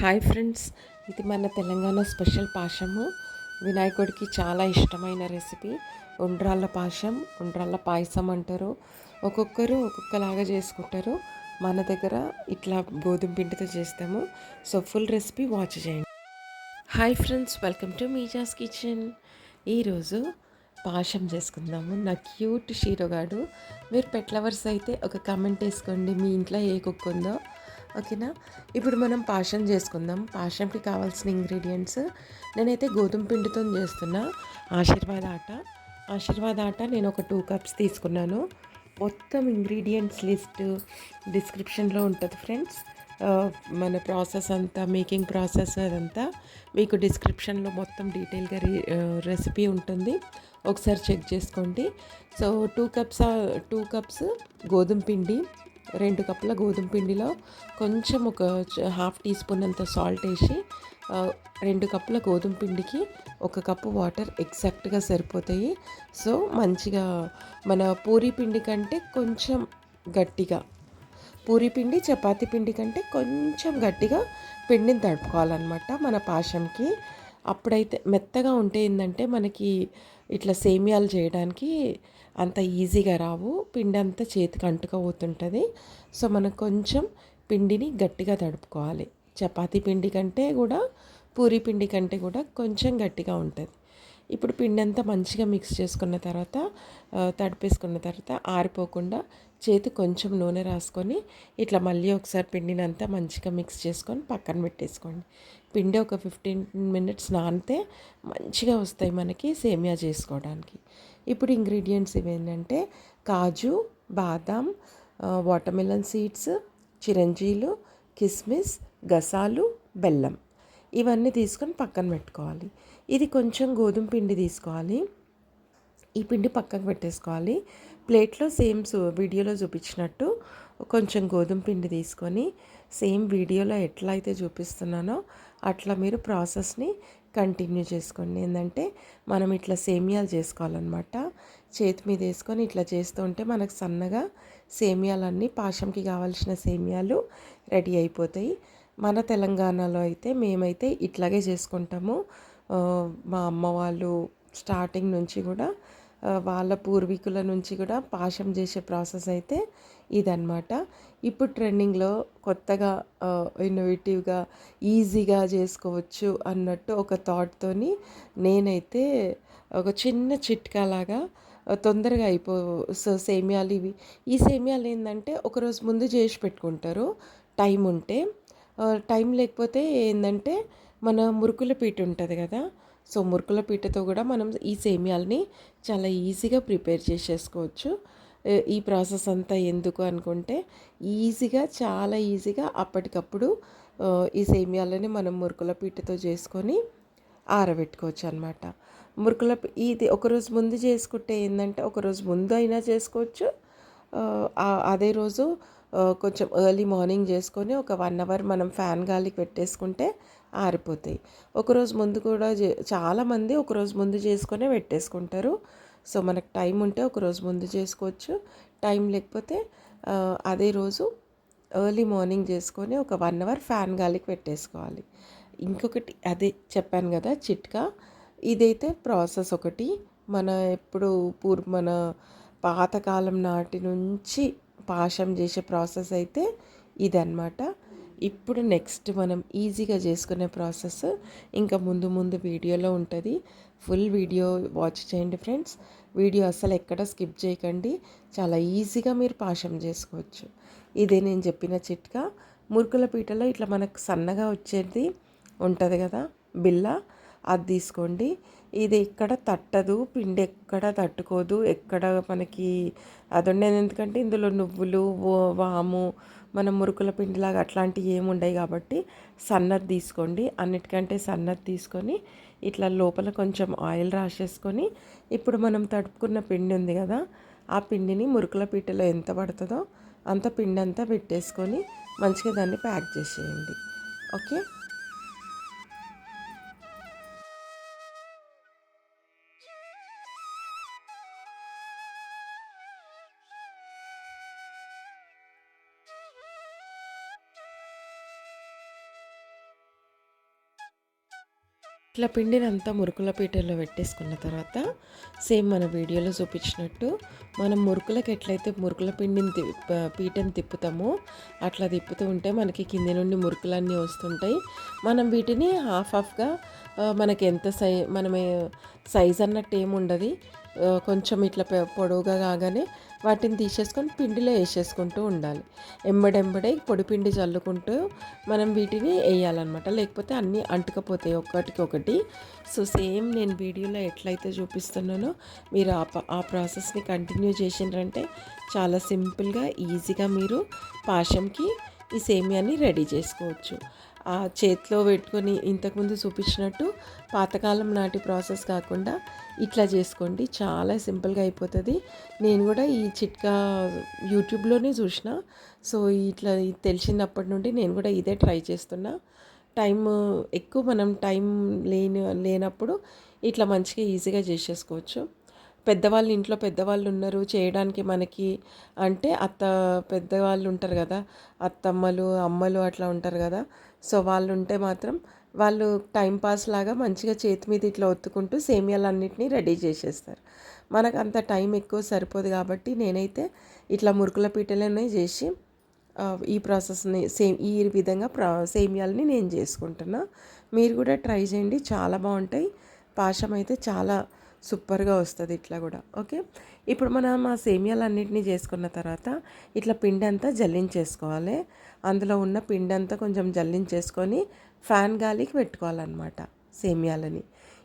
Hi friends ఇది మన Telangana special పాశము. వినాయకుడికి చాలా ఇష్టమైన రెసిపీ. ఉండ్రాళ్ళ పాశం ఉండ్రాళ్ళ పాయసం అంటారు. ఒక్కొక్కరు ఒక్కొక్కలాగా చేసుకుంటారు. మన దగ్గర ఇట్లా గోధుమ పిండితో చేస్తాము. సో ఫుల్ రెసిపీ వాచ్ చేయండి. Hi friends welcome to Meeja's kitchen ఈరోజు పాశం చేసుకుందాము. నా క్యూట్ షీరోగాడు. మీరు పెట్లవర్స్ అయితే ఒక కమెంట్ వేసుకోండి. మీ ఇంట్లో ఏ కుక్క ఉందో. ఓకేనా? ఇప్పుడు మనం పాషం చేసుకుందాం. పాషంకి కావాల్సిన ఇంగ్రీడియంట్స్. నేనైతే గోధుమ పిండితో చేస్తున్నా. ఆశీర్వాద ఆట. ఆశీర్వాద ఆట నేను ఒక టూ కప్స్ తీసుకున్నాను. మొత్తం ఇంగ్రీడియంట్స్ లిస్ట్ డిస్క్రిప్షన్లో ఉంటుంది ఫ్రెండ్స్. మన ప్రాసెస్ అంతా మేకింగ్ ప్రాసెస్ అదంతా మీకు డిస్క్రిప్షన్లో మొత్తం డీటెయిల్గా రెసిపీ ఉంటుంది. ఒకసారి చెక్ చేసుకోండి. So two cups two cups గోధుమ పిండి రెండు కప్పుల గోధుమ పిండిలో కొంచెం ఒక హాఫ్ టీ స్పూన్ అంత సాల్ట్ వేసి రెండు కప్పుల గోధుమ పిండికి ఒక కప్పు వాటర్ ఎగ్జాక్ట్గా సరిపోతాయి. సో మంచిగా మన పూరి పిండి కంటే కొంచెం గట్టిగా పూరి పిండి చపాతి పిండి కంటే కొంచెం గట్టిగా పిండిని తడుపుకోవాలన్నమాట మన పాశంకి అప్పుడైతే మెత్తగా ఉంటే ఏంటంటే మనకి ఇట్లా సేమియాలు చేయడానికి అంత ఈజీగా రావు. పిండి అంతా చేతికి అంటుకపోతుంటుంది. సో మనం కొంచెం పిండిని గట్టిగా తడుపుకోవాలి. చపాతీ పిండి కంటే కూడా పూరి పిండి కంటే కూడా కొంచెం గట్టిగా ఉంటుంది. ఇప్పుడు పిండి అంతా మంచిగా మిక్స్ చేసుకున్న తర్వాత తడిపేసుకున్న తర్వాత ఆరిపోకుండా చేతి కొంచెం నూనె రాసుకొని ఇట్లా మళ్ళీ ఒకసారి పిండినంతా మంచిగా మిక్స్ చేసుకొని పక్కన పెట్టేసుకోండి. పిండి ఒక ఫిఫ్టీన్ మినిట్స్ నానితే మంచిగా వస్తాయి మనకి సేమియా చేసుకోవడానికి. ఇప్పుడు ఇంగ్రీడియంట్స్ ఇవేంటంటే కాజు బాదాం వాటర్మెలన్ సీడ్స్ చిరంజీలు కిస్మిస్ గసాలు బెల్లం. ఇవన్నీ తీసుకొని పక్కన పెట్టుకోవాలి. ఇది కొంచెం గోధుమ పిండి తీసుకోవాలి. ఈ పిండి పక్కకు పెట్టేసుకోవాలి. ప్లేట్లో సేమ్ వీడియోలో చూపించినట్టు కొంచెం గోధుమ పిండి తీసుకొని సేమ్ వీడియోలో ఎట్లా అయితే చూపిస్తున్నానో అట్లా మీరు ప్రాసెస్ని కంటిన్యూ చేసుకోండి. ఏంటంటే మనం ఇట్లా సేమియాలు చేసుకోవాలన్నమాట. చేతి మీద వేసుకొని ఇట్లా చేస్తూ ఉంటే మనకు సన్నగా సేమియాలన్నీ పాశంకి కావాల్సిన సేమియాలు రెడీ అయిపోతాయి. మన తెలంగాణలో అయితే మేమైతే ఇట్లాగే చేసుకుంటాము. మా అమ్మ వాళ్ళు స్టార్టింగ్ నుంచి కూడా వాళ్ళ పూర్వీకుల నుంచి కూడా పాశం చేసే ప్రాసెస్ అయితే ఇదన్నమాట. ఇప్పుడు ట్రెండింగ్లో కొత్తగా ఇన్నోవేటివ్గా ఈజీగా చేసుకోవచ్చు అన్నట్టు ఒక థాట్తోని నేనైతే ఒక చిన్న చిట్కాలాగా తొందరగా అయిపో సో సేమియాలు ఇవి. ఈ సేమియాలు ఏంటంటే ఒకరోజు ముందు చేసి పెట్టుకుంటారు. టైం ఉంటే టైం లేకపోతే ఏంటంటే మన మురుకుల పీట ఉంటుంది కదా సో మురుకుల పీటతో కూడా మనం ఈ సేమియాలని చాలా ఈజీగా ప్రిపేర్ చేసేసుకోవచ్చు. ఈ ప్రాసెస్ అంతా ఎందుకు అనుకుంటే ఈజీగా చాలా ఈజీగా అప్పటికప్పుడు ఈ సేమియాలని మనం మురుకుల పీటతో చేసుకొని ఆరబెట్టుకోవచ్చు అనమాట మురుకుల ఇది ఒకరోజు ముందు చేసుకుంటే ఏంటంటే ఒకరోజు ముందు అయినా చేసుకోవచ్చు. అదే రోజు కొంచెం ఎర్లీ మార్నింగ్ చేసుకొని ఒక వన్ అవర్ మనం ఫ్యాన్ గాలికి పెట్టేసుకుంటే ఆరిపోతాయి. ఒకరోజు ముందు కూడా చాలామంది ఒకరోజు ముందు చేసుకునే పెట్టేసుకుంటారు. సో మనకు టైం ఉంటే ఒకరోజు ముందు చేసుకోవచ్చు. టైం లేకపోతే అదే రోజు ఎర్లీ మార్నింగ్ చేసుకొని ఒక వన్ అవర్ ఫ్యాన్ గాలికి పెట్టేసుకోవాలి. ఇంకొకటి అదే చెప్పాను కదా చిట్కా. ఇదైతే ప్రాసెస్ ఒకటి. మన ఎప్పుడు పూర్వ మన పాతకాలం నాటి నుంచి పాశం చేసే ప్రాసెస్ అయితే ఇదన్నమాట. ఇప్పుడు నెక్స్ట్ మనం ఈజీగా చేసుకునే ప్రాసెస్ ఇంకా ముందు ముందు వీడియోలో ఉంటుంది. ఫుల్ వీడియో వాచ్ చేయండి ఫ్రెండ్స్. వీడియో అసలు ఎక్కడ స్కిప్ చేయకండి. చాలా ఈజీగా మీరు పాశం చేసుకోవచ్చు. ఇదే నేను చెప్పిన చిట్కా. మురుకుల పీటలో ఇట్లా మనకు సన్నగా వచ్చేది ఉంటుంది కదా బిల్ల. అది తీసుకోండి. ఇది ఎక్కడ తట్టదు పిండి ఎక్కడ తట్టుకోదు ఎక్కడ మనకి అది ఉండేది ఎందుకంటే ఇందులో నువ్వులు వాము మన మురుకుల పిండిలాగా అట్లాంటివి ఏమి ఉండవు కాబట్టి సన్నది తీసుకోండి. అన్నిటికంటే సన్నది తీసుకొని ఇట్లా లోపల కొంచెం ఆయిల్ రాసేసుకొని ఇప్పుడు మనం తడుపుకున్న పిండి ఉంది కదా ఆ పిండిని మురుకుల పీటలో ఎంత పడుతుందో అంత పిండి అంతా పెట్టేసుకొని మంచిగా దాన్ని ప్యాక్ చేసేయండి. ఓకే? ఇట్లా పిండిని అంతా మురుకుల పీటల్లో పెట్టేసుకున్న తర్వాత సేమ్ మన వీడియోలో చూపించినట్టు మనం మురుకులకు ఎట్లయితే మురుకుల పిండిని తి ప- తిప్పుతామో అట్లా తిప్పుతూ ఉంటే మనకి కింద నుండి మురుకులన్నీ వస్తుంటాయి. మనం వీటిని హాఫ్ హాఫ్గా మనకి ఎంత సై మనమే సైజ్ అన్నట్టు ఏముండదు. ఉండదు కొంచెం ఇట్లా పొడవుగా కాగానే వాటిని తీసేసుకొని పిండిలో వేసేసుకుంటూ ఉండాలి. ఎంబడెంబడే పొడి పిండి చల్లుకుంటూ మనం వీటిని వేయాలన్నమాట. లేకపోతే అన్నీ అంటుకపోతాయి ఒక్కటికి ఒకటి సో సేమ్ నేను వీడియోలో ఎట్లయితే చూపిస్తున్నానో మీరు ఆ ఆ ప్రాసెస్ని కంటిన్యూ చేసినారంటే చాలా సింపుల్గా ఈజీగా మీరు పాశంకి ఈ సేమియాని రెడీ చేసుకోవచ్చు. చేతిలో పెట్టుకొని ఇంతకుముందు చూపించినట్టు పాతకాలం నాటి ప్రాసెస్ కాకుండా ఇట్లా చేసుకోండి. చాలా సింపుల్గా అయిపోతుంది. నేను కూడా ఈ చిట్కా యూట్యూబ్లోనే చూసిన. సో ఇట్లా ఇది తెలిసినప్పటి నుండి నేను కూడా ఇదే ట్రై చేస్తున్నా. టైం ఎక్కువ మనం టైం లేని లేనప్పుడు ఇట్లా మంచిగా ఈజీగా చేసేసుకోవచ్చు. పెద్దవాళ్ళు ఇంట్లో పెద్దవాళ్ళు ఉన్నారు చేయడానికి మనకి అంటే అత్త పెద్దవాళ్ళు ఉంటారు కదా అత్తమ్మలు అమ్మలు అట్లా ఉంటారు కదా. సో వాళ్ళు ఉంటే మాత్రం వాళ్ళు టైం పాస్ లాగా మంచిగా చేతి మీద ఇట్లా ఒత్తుకుంటూ సేమియాలన్నిటినీ రెడీ చేసేస్తారు. మనకు అంత టైం ఎక్కువ సరిపోదు కాబట్టి నేనైతే ఇట్లా మురుకుల పీటలనే చేసి ఈ ప్రాసెస్ని సేమ్ ఈ విధంగా ప్రా సేమియాలని నేను చేసుకుంటున్నా. మీరు కూడా ట్రై చేయండి చాలా బాగుంటాయి. పాశం అయితే చాలా సూపర్గా వస్తుంది ఇట్లా కూడా. ఓకే? ఇప్పుడు మనం ఆ సేమియాలన్నింటినీ చేసుకున్న తర్వాత ఇట్లా పిండి అంతా జల్లించేసుకోవాలి. అందులో ఉన్న పిండి అంతా కొంచెం జల్లించేసుకొని ఫ్యాన్ గాలికి పెట్టుకోవాలన్నమాట సేమియాలని.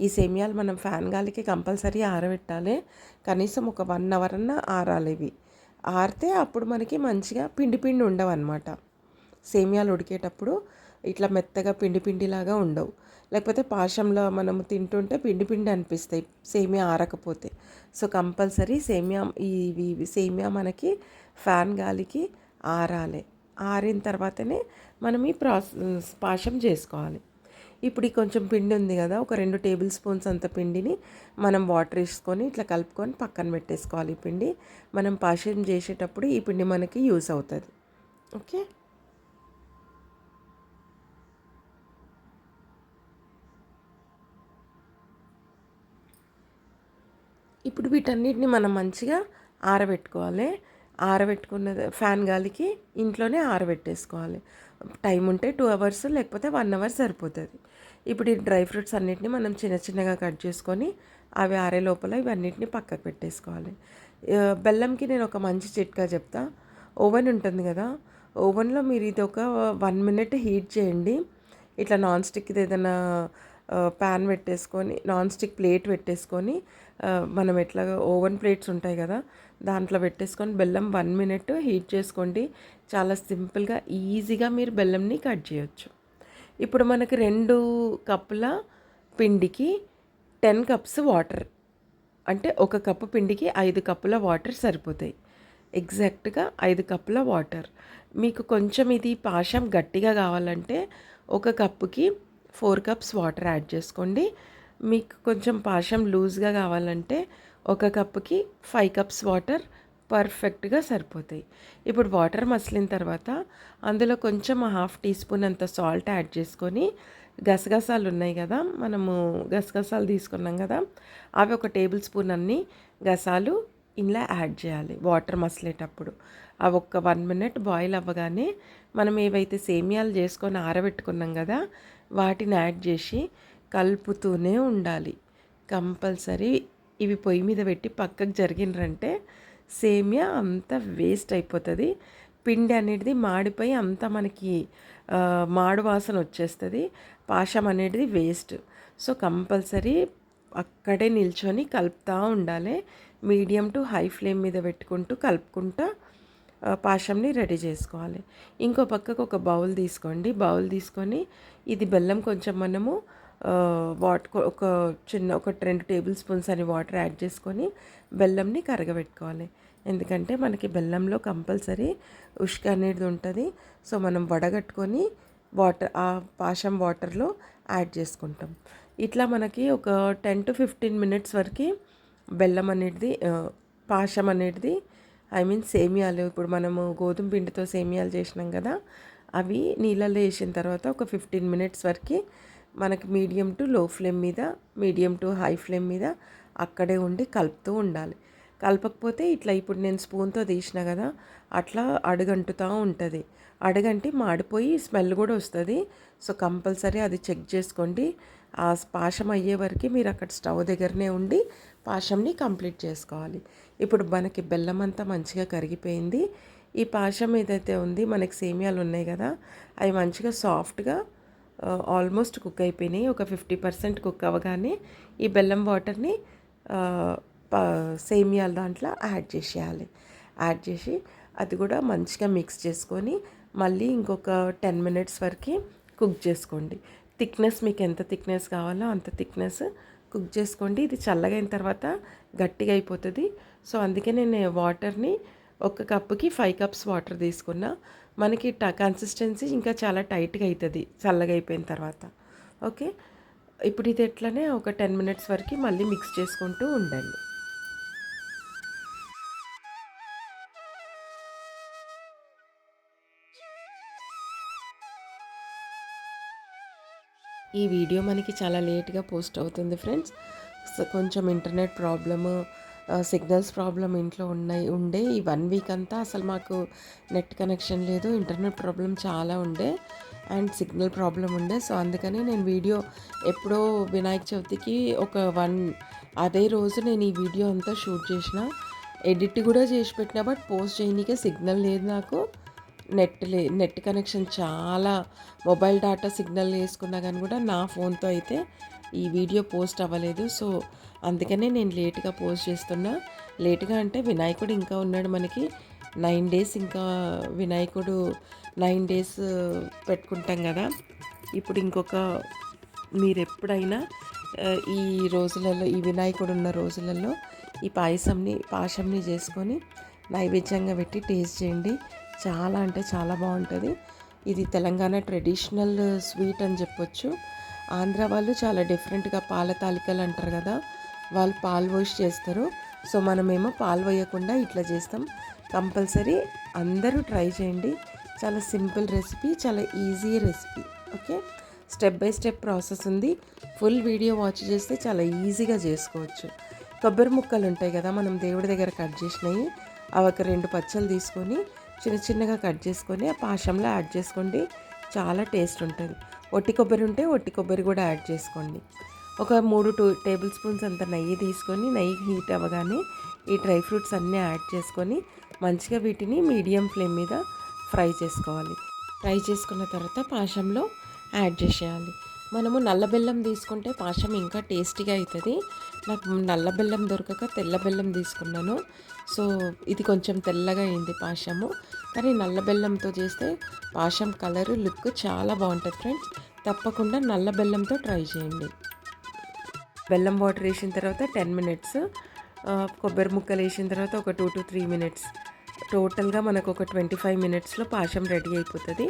ఈ సేమియాలు మనం ఫ్యాన్ గాలికి కంపల్సరీ ఆరబెట్టాలి. కనీసం ఒక వన్ అవర్ అన్న ఆరాలి ఇవి. ఆరితే అప్పుడు మనకి మంచిగా పిండి పిండి ఉండవన్నమాట. సేమియాలు ఉడికేటప్పుడు ఇట్లా మెత్తగా పిండి పిండిలాగా ఉండవు. లేకపోతే పాషంలో మనము తింటుంటే పిండి పిండి అనిపిస్తాయి సేమియా ఆరకపోతే. సో కంపల్సరీ సేమియా ఇవి సేమియా మనకి ఫ్యాన్ గాలికి ఆరాలి. ఆరిన తర్వాతనే మనం ఈ ప్రాసెస్ పాశం చేసుకోవాలి. ఇప్పుడు ఈ కొంచెం పిండి ఉంది కదా ఒక రెండు టేబుల్ స్పూన్స్ అంత పిండిని మనం వాటర్ వేసుకొని ఇట్లా కలుపుకొని పక్కన పెట్టేసుకోవాలి ఈ పిండి. మనం పాషం చేసేటప్పుడు ఈ పిండి మనకి యూస్ అవుతుంది. ఓకే? ఇప్పుడు వీటన్నిటిని మనం మంచిగా ఆరబెట్టుకోవాలి. ఆరబెట్టుకున్న ఫ్యాన్ గాలికి ఇంట్లోనే ఆరబెట్టేసుకోవాలి. టైం ఉంటే టూ అవర్స్ లేకపోతే వన్ అవర్ సరిపోతుంది. ఇప్పుడు ఈ డ్రై ఫ్రూట్స్ అన్నిటిని మనం చిన్న చిన్నగా కట్ చేసుకొని అవి ఆరే లోపల ఇవన్నిటిని పక్కకు పెట్టేసుకోవాలి. బెల్లంకి నేను ఒక మంచి చిట్కా చెప్తా. ఓవెన్ ఉంటుంది కదా ఓవెన్లో మీరు ఇది ఒక వన్ మినిట్ హీట్ చేయండి. ఇట్లా నాన్ స్టిక్ది ఏదైనా ప్యాన్ పెట్టేసుకొని నాన్ స్టిక్ ప్లేట్ పెట్టేసుకొని మనం ఎట్లా ఓవెన్ ప్లేట్స్ ఉంటాయి కదా దాంట్లో పెట్టేసుకొని బెల్లం వన్ మినిట్ హీట్ చేసుకోండి. చాలా సింపుల్గా ఈజీగా మీరు బెల్లంని కట్ చేయొచ్చు. ఇప్పుడు మనకి రెండు కప్పుల పిండికి టెన్ కప్స్ వాటర్ అంటే ఒక కప్పు పిండికి ఐదు కప్పుల వాటర్ సరిపోతాయి. ఎగ్జాక్ట్గా ఐదు కప్పుల వాటర్ మీకు కొంచెం ఇది పాశం గట్టిగా కావాలంటే ఒక కప్పుకి ఫోర్ కప్స్ వాటర్ యాడ్ చేసుకోండి. మీకు కొంచెం పాషం లూజ్గా కావాలంటే ఒక కప్పుకి ఫైవ్ కప్స్ వాటర్ పర్ఫెక్ట్గా సరిపోతాయి. ఇప్పుడు వాటర్ మసిలిన తర్వాత అందులో కొంచెం హాఫ్ టీ స్పూన్ అంత సాల్ట్ యాడ్ చేసుకొని గసగసాలు ఉన్నాయి కదా మనము గసగసాలు తీసుకున్నాం కదా అవి ఒక టేబుల్ స్పూన్ అన్ని గసాలు ఇలా యాడ్ చేయాలి వాటర్ మసిలేటప్పుడు. అవి ఒక్క వన్ మినిట్ బాయిల్ అవ్వగానే మనం ఏవైతే సేమియాలు చేసుకొని ఆరబెట్టుకున్నాం కదా వాటిని యాడ్ చేసి కలుపుతూనే ఉండాలి. కంపల్సరీ ఇవి పొయ్యి మీద పెట్టి పక్కకు జరిగినరంటే సేమియా అంతా వేస్ట్ అయిపోతుంది. పిండి అనేది మాడిపోయి అంతా మనకి మాడు వాసన వచ్చేస్తుంది. పాశం అనేది వేస్ట్. సో కంపల్సరీ అక్కడే నిల్చొని కలుపుతూ ఉండాలి. మీడియం టు హై ఫ్లేమ్ మీద పెట్టుకుంటూ కలుపుకుంటా పాషంని రెడీ చేసుకోవాలి. ఇంకో పక్కకు ఒక బౌల్ తీసుకోండి. బౌల్ తీసుకొని ఇది బెల్లం కొంచెం మనము వాటర్ ఒక చిన్న ఒక రెండు టేబుల్ స్పూన్స్ అని వాటర్ యాడ్ చేసుకొని బెల్లంని కరగబెట్టుకోవాలి. ఎందుకంటే మనకి బెల్లంలో కంపల్సరీ ఉష్క అనేది ఉంటుంది. సో మనం వడగట్టుకొని వాటర్ ఆ పాషం వాటర్లో యాడ్ చేసుకుంటాం. ఇట్లా మనకి ఒక టెన్ టు ఫిఫ్టీన్ మినిట్స్ వరకు బెల్లం అనేది పాషం అనేది ఐ మీన్ సేమియాలు ఇప్పుడు మనము గోధుమ పిండితో సేమియాలు చేసినాం కదా అవి నీళ్ళలో వేసిన తర్వాత ఒక ఫిఫ్టీన్ మినిట్స్ వరకు మనకి మీడియం టు లో ఫ్లేమ్ మీద మీడియం టు హై ఫ్లేమ్ మీద అక్కడే ఉండి కలుపుతూ ఉండాలి. కలపకపోతే ఇట్లా ఇప్పుడు నేను స్పూన్తో తీసిన కదా అట్లా అడుగంటుతూ ఉంటుంది. అడుగంటి మాడిపోయి స్మెల్ కూడా వస్తుంది. సో కంపల్సరీ అది చెక్ చేసుకోండి. ఆ పాశం అయ్యే వరకు మీరు అక్కడ స్టవ్ దగ్గరనే ఉండి పాశంని కంప్లీట్ చేసుకోవాలి. ఇప్పుడు మనకి బెల్లం అంతా మంచిగా కరిగిపోయింది. ఈ పాశం ఏదైతే ఉంది మనకి సేమియాలు ఉన్నాయి కదా అవి మంచిగా సాఫ్ట్గా ఆల్మోస్ట్ కుక్ అయిపోయినాయి. ఒక ఫిఫ్టీ పర్సెంట్ కుక్ అవ్వగానే ఈ బెల్లం వాటర్ని సేమియాల దాంట్లో యాడ్ చేసేయాలి. యాడ్ చేసి అది కూడా మంచిగా మిక్స్ చేసుకొని మళ్ళీ ఇంకొక టెన్ మినిట్స్ వరకు కుక్ చేసుకోండి. థిక్నెస్ మీకు ఎంత థిక్నెస్ కావాలో అంత థిక్నెస్ కుక్ చేసుకోండి. ఇది చల్లగైన తర్వాత గట్టిగా అయిపోతుంది. సో అందుకే నేను వాటర్ని ఒక కప్పుకి ఫైవ్ కప్స్ వాటర్ తీసుకున్నా. మనకి ట కన్సిస్టెన్సీ ఇంకా చాలా టైట్గా అవుతుంది చల్లగా అయిపోయిన తర్వాత. ఓకే? ఇప్పుడు ఇది ఎట్లనే ఒక టెన్ మినిట్స్ వరకు మళ్ళీ మిక్స్ చేసుకుంటూ ఉండండి. ఈ వీడియో మనకి చాలా లేట్గా పోస్ట్ అవుతుంది ఫ్రెండ్స్. కొంచెం ఇంటర్నెట్ ప్రాబ్లము సిగ్నల్స్ ప్రాబ్లం ఇంట్లో ఉన్నాయి ఉండే ఈ వన్ వీక్ అంతా అసలు మాకు నెట్ కనెక్షన్ లేదు ఇంటర్నెట్ ప్రాబ్లం చాలా ఉండే అండ్ సిగ్నల్ ప్రాబ్లం ఉండే. సో అందుకని నేను వీడియో ఎప్పుడో వినాయక చవితికి ఒక వన్ అదే రోజు నేను ఈ వీడియో అంతా షూట్ చేసిన. ఎడిట్ కూడా చేసి పెట్టిన బట్ పోస్ట్ చేయనీకే సిగ్నల్ లేదు నాకు. నెట్ లే నెట్ కనెక్షన్ చాలా మొబైల్ డేటా సిగ్నల్ వేసుకున్నా కానీ కూడా నా ఫోన్తో అయితే ఈ వీడియో పోస్ట్ అవ్వలేదు. సో అందుకనే నేను లేట్గా పోస్ట్ చేస్తున్నా. లేట్గా అంటే వినాయకుడు ఇంకా ఉన్నాడు మనకి. నైన్ డేస్ ఇంకా వినాయకుడు నైన్ డేస్ పెట్టుకుంటాం కదా. ఇప్పుడు ఇంకొక మీరు ఎప్పుడైనా ఈ రోజులలో ఈ వినాయకుడు ఉన్న రోజులలో ఈ పాయసంని పాశంని చేసుకొని నైవేద్యంగా పెట్టి టేస్ట్ చేయండి. చాలా అంటే చాలా బాగుంటుంది. ఇది తెలంగాణ ట్రెడిషనల్ స్వీట్ అని చెప్పొచ్చు. ఆంధ్ర వాళ్ళు చాలా డిఫరెంట్గా పాల తాలికలు అంటారు కదా వాళ్ళు పాలు పోసి చేస్తారు. సో మనమేమో పాలు వేయకుండా ఇట్లా చేస్తాం. కంపల్సరీ అందరూ ట్రై చేయండి. చాలా సింపుల్ రెసిపీ చాలా easy recipe. Okay? Step by step process ఉంది. ఫుల్ వీడియో వాచ్ చేస్తే చాలా ఈజీగా చేసుకోవచ్చు. కొబ్బరి ముక్కలు ఉంటాయి కదా మనం దేవుడి దగ్గర కట్ చేసినవి. అవి ఒక రెండు పచ్చలు తీసుకొని చిన్న చిన్నగా కట్ చేసుకొని ఆ పాషంలో యాడ్ చేసుకోండి. చాలా టేస్ట్ ఉంటుంది. ఒట్టి కొబ్బరి ఉంటే ఒట్టి కొబ్బరి కూడా యాడ్ చేసుకోండి. ఒక మూడు టూ టేబుల్ స్పూన్స్ అంత నెయ్యి తీసుకొని నెయ్యి హీట్ అవ్వగానే ఈ డ్రై ఫ్రూట్స్ అన్నీ యాడ్ చేసుకొని మంచిగా వీటిని మీడియం ఫ్లేమ్ మీద ఫ్రై చేసుకోవాలి. ఫ్రై చేసుకున్న తర్వాత పాషంలో యాడ్ చేసేయాలి. మనము నల్ల బెల్లం తీసుకుంటే పాషం ఇంకా టేస్టీగా అవుతుంది. నాకు నల్ల బెల్లం దొరకక తెల్ల బెల్లం తీసుకున్నాను. సో ఇది కొంచెం తెల్లగా అయింది పాషము కానీ నల్ల బెల్లంతో చేస్తే పాషం కలరు లుక్ చాలా బాగుంటుంది ఫ్రెండ్స్. తప్పకుండా నల్ల బెల్లంతో ట్రై చేయండి. బెల్లం వాటర్ వేసిన తర్వాత టెన్ మినిట్స్ కొబ్బరి ముక్కలు వేసిన తర్వాత ఒక టూ టు త్రీ మినిట్స్. టోటల్గా మనకు ఒక ట్వంటీ ఫైవ్ మినిట్స్లో పాషం రెడీ అయిపోతుంది.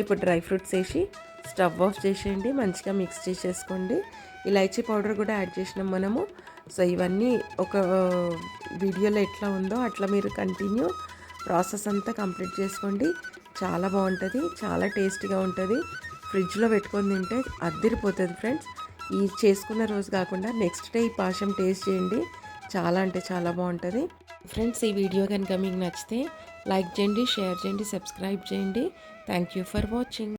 ఇప్పుడు డ్రై ఫ్రూట్స్ వేసి స్టవ్ ఆఫ్ చేసేయండి. మంచిగా మిక్స్ చేసేసుకోండి. ఇలాచీ పౌడర్ కూడా యాడ్ చేసినాం మనము. సో ఇవన్నీ ఒక వీడియోలో ఎట్లా ఉందో అట్లా మీరు కంటిన్యూ ప్రాసెస్ అంతా కంప్లీట్ చేసుకోండి. చాలా బాగుంటుంది చాలా టేస్టీగా ఉంటుంది. ఫ్రిడ్జ్లో పెట్టుకొని తింటే అద్దరిపోతుంది ఫ్రెండ్స్. ఈ చేసుకున్న రోజు కాకుండా నెక్స్ట్ డే ఈ పాశం టేస్ట్ చేయండి. చాలా అంటే చాలా బాగుంటుంది. ఫ్రెండ్స్ ఈ వీడియో కనుక మీకు నచ్చితే లైక్ చేయండి షేర్ చేయండి సబ్స్క్రైబ్ చేయండి. Thank you for watching.